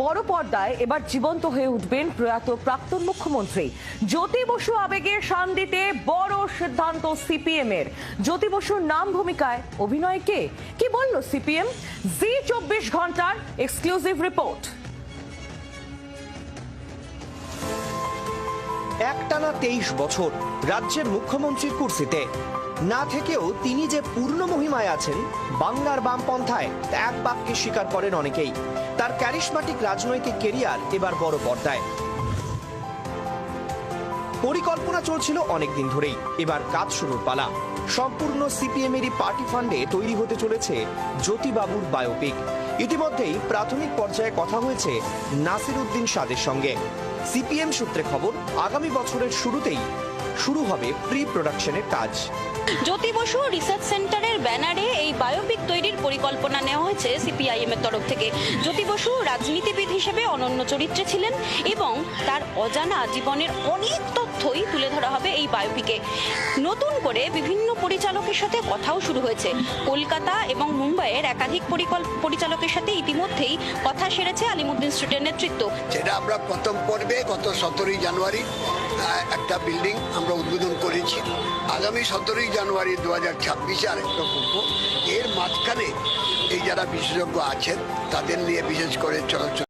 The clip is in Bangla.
বড় পর্দায় এবার জীবন্ত হয়ে উঠবেন প্রয়াত প্রাক্তন মুখ্যমন্ত্রী। জ্যোতি বসু আবেগে শান দিতে বড় সিদ্ধান্ত সিপিএম এর জ্যোতি বসুর নাম ভূমিকায় অভিনয় কে? কি বলল সিপিএম? জি চব্বিশ ঘণ্টার এক্সক্লুসিভ রিপোর্ট একটানা তেইশ বছর রাজ্যের মুখ্যমন্ত্রীর কুর্সিতে। না থেকেও তিনি যে পূর্ণ মহিমায় আছেন, বাংলার বামপন্থায় এক বাক্যে স্বীকার করেন অনেকেই। তার ক্যারিশমাটিক রাজনৈতিক কেরিয়ার এবার বড় পর্দায়। পরিকল্পনা চলছিল অনেকদিন ধরেই। এবার কাজ শুরুর পালা। সম্পূর্ণ সিপিএম এরই পার্টি ফান্ডে তৈরি হতে চলেছে জ্যোতিবাবুর বায়োপিক ইতিমধ্যেই প্রাথমিক পর্যায়ে কথা হয়েছে নাসির উদ্দিন সাদের সঙ্গে। সিপিএম সূত্রে খবর, আগামী বছরের শুরুতেই শুরু হবে প্রি প্রোডাকশনের কাজ। জ্যোতি বসু রিসার্চ সেন্টারের ব্যানারে এই বায়োপিক তৈরির পরিকল্পনা নেওয়া হয়েছে সিপিআইএম এর তরফ থেকে। জ্যোতি বসু রাজনীতিবিদ হিসেবে অনন্য চরিত্রে ছিলেন এবং তার অজানা জীবনের অনেক এই বায়োপিকে নতুন করে বিভিন্ন পরিচালকের সাথে কথাও শুরু হয়েছে। কলকাতা এবং মুম্বাইয়ের একাধিক পরিচালকের সাথে ইতিমধ্যেই কথা সেরেছে আলিমুদ্দিন স্ট্রিটের নেতৃত্ব। সেটা আমরা প্রথম পর্বে গত সতেরোই জানুয়ারি একটা বিল্ডিং আমরা উদ্বোধন করেছি। আগামী সতেরোই জানুয়ারি দু হাজার ছাব্বিশে আরেকটা করব এর মাঝখানে এই যারা বিশেষজ্ঞ আছেন, তাদের নিয়ে বিশেষ করে চলচ্চিত্র